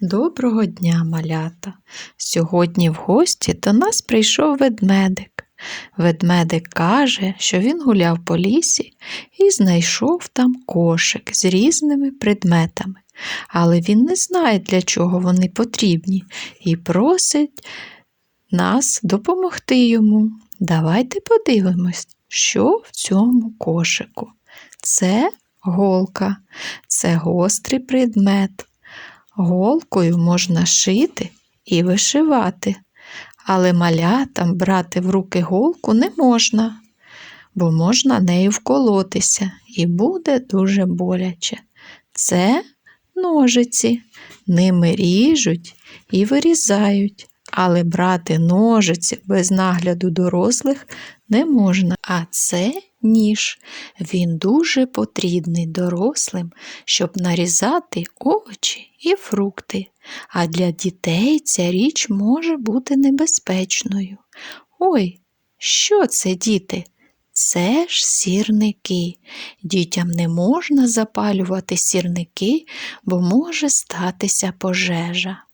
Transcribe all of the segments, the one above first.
Доброго дня, малята! Сьогодні в гості до нас прийшов ведмедик. Ведмедик каже, що він гуляв по лісі і знайшов там кошик з різними предметами, але він не знає, для чого вони потрібні, і просить нас допомогти йому. Давайте подивимось, що в цьому кошику. Це голка, це гострий предмет. Голкою можна шити і вишивати, але малятам брати в руки голку не можна, бо можна нею вколотися і буде дуже боляче. Це ножиці, ними ріжуть і вирізають, але брати ножиці без нагляду дорослих не можна. А це ніж. Він дуже потрібний дорослим, щоб нарізати овочі і фрукти, а для дітей ця річ може бути небезпечною. Ой, що це, діти? Це ж сірники. Дітям не можна запалювати сірники, бо може статися пожежа.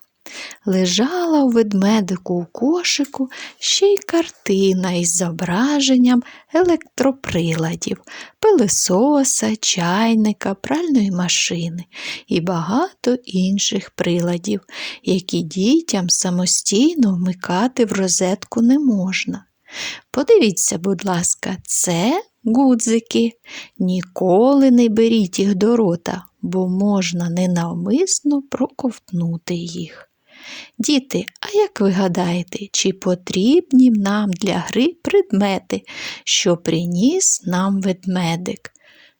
Лежала у ведмедику у кошику ще й картина із зображенням електроприладів, пилисоса, чайника, пральної машини і багато інших приладів, які дітям самостійно вмикати в розетку не можна. Подивіться, будь ласка, це гудзики. Ніколи не беріть їх до рота, бо можна ненавмисно проковтнути їх. Діти, а як ви гадаєте, чи потрібні нам для гри предмети, що приніс нам ведмедик?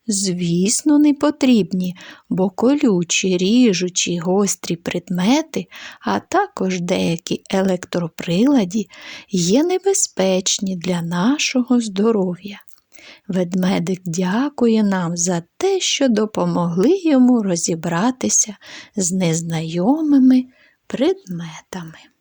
Звісно, не потрібні, бо колючі, ріжучі, гострі предмети, а також деякі електроприладі є небезпечні для нашого здоров'я. Ведмедик дякує нам за те, що допомогли йому розібратися з незнайомими предметами.